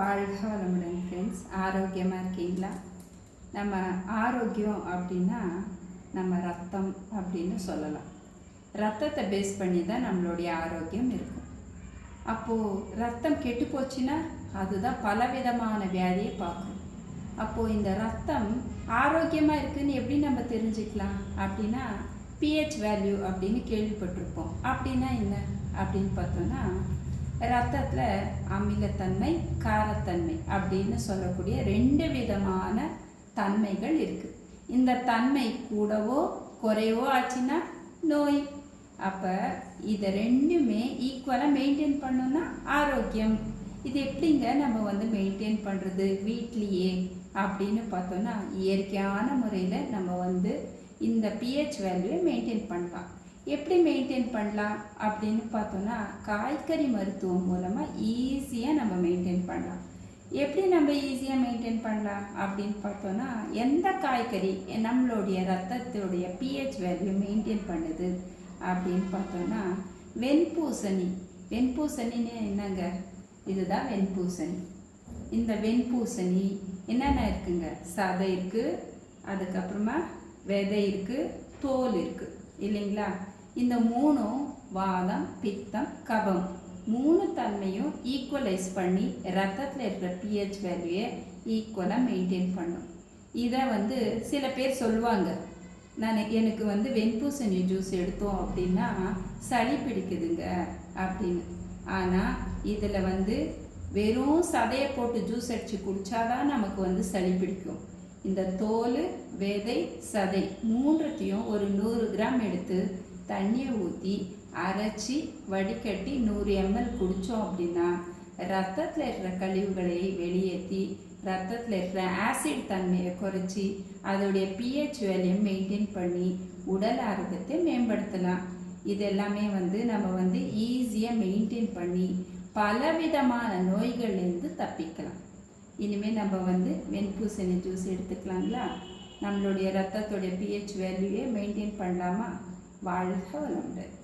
வாழ்க வளமுடன் ஃப்ரெண்ட்ஸ் ஆரோக்கியமாக இருக்கீங்களா? நம்ம ஆரோக்கியம் அப்படின்னா நம்ம ரத்தம் அப்படின்னு சொல்லலாம். ரத்தத்தை பேஸ் பண்ணி தான் நம்மளுடைய ஆரோக்கியம் இருக்கும். அப்போது ரத்தம் கெட்டு போச்சுன்னா அதுதான் பலவிதமான வியாதியை பார்க்கும். அப்போது இந்த ரத்தம் ஆரோக்கியமாக இருக்குன்னு எப்படி நம்ம தெரிஞ்சுக்கலாம்? அப்படின்னா பிஹெச் வேல்யூ அப்படின்னு கேள்விப்பட்டிருப்போம். அப்படின்னா என்ன? அப்படின்னு பார்த்தோன்னா ரத்தத்தில் அமிலத்தன்மை காரத்தன்மை அப்படின்னு சொல்லக்கூடிய ரெண்டு விதமான தன்மைகள் இருக்குது இந்த தன்மை கூடவோ குறையவோ ஆச்சுன்னா நோய். அப்போ இதை ரெண்டுமே ஈக்குவலாக மெயின்டைன் பண்ணோன்னா ஆரோக்கியம். இது எப்படிங்க நம்ம வந்து மெயின்டைன் பண்ணுறது வீட்லேயே அப்படின்னு பார்த்தோன்னா இயற்கையான முறையில் நம்ம வந்து இந்த பிஹெச் வேல்யூவை மெயின்டைன் பண்ணலாம். எப்படி மெயின்டைன் பண்ணலாம் அப்படின்னு பார்த்தோன்னா காய்கறி மருத்துவம் மூலமாக ஈஸியாக நம்ம மெயின்டைன் பண்ணலாம். எப்படி நம்ம ஈஸியாக மெயின்டைன் பண்ணலாம் அப்படின்னு பார்த்தோன்னா எந்த காய்கறி நம்மளுடைய ரத்தத்துடைய பிஹெச் வேல்யூ மெயின்டைன் பண்ணுது அப்படின்னு பார்த்தோன்னா வெண்பூசணி. வெண்பூசணின்னு என்னங்க? இதுதான் வெண்பூசணி. இந்த வெண்பூசணி என்னென்ன இருக்குங்க? சதை இருக்குது அதுக்கப்புறமா விதை இருக்குது தோல் இருக்குது இல்லைங்களா? இந்த மூணும் வாதம் பித்தம் கபம். மூணு தன்மையும் ஈக்குவலைஸ் பண்ணி ரத்தத்தில் இருக்கிற பிஹெச் வேல்யூயை ஈக்குவலாக மெயின்டைன் பண்ணும். இதை வந்து சில பேர் சொல்லுவாங்க. நான் எனக்கு வந்து வெண்பூசணி ஜூஸ் எடுத்தோம் அப்படின்னா சளி பிடிக்குதுங்க அப்படின்னு. ஆனால் இதில் வந்து வெறும் சதையை போட்டு ஜூஸ் அடித்து குடித்தாதான் நமக்கு வந்து சளி பிடிக்கும். இந்த தோல் விதை சதை மூன்றுத்தையும் ஒரு நூறு கிராம் எடுத்து தண்ணியை ஊற்றி அரைச்சி வடிகட்டி நூறு எம்எல் குடித்தோம் அப்படின்னா ரத்தத்தில் இருக்கிற கழிவுகளை வெளியேற்றி ரத்தத்தில் இருக்கிற ஆசிட் தன்மையை குறைச்சி அதோடைய பிஹெச் வேல்யூ மெயின்டைன் பண்ணி உடல் ஆரோக்கியத்தை மேம்படுத்தலாம். இது எல்லாமே வந்து நம்ம வந்து ஈஸியாக மெயின்டைன் பண்ணி பலவிதமான நோய்கள்லேருந்து தப்பிக்கலாம். இனிமேல் நம்ம வந்து வெண்பூசணி ஜூஸ் எடுத்துக்கலாங்களா? நம்மளுடைய ரத்தத்துடைய பிஹெச் வேல்யூவே மெயின்டைன் பண்ணலாமா வாழ்க வளமுடன்.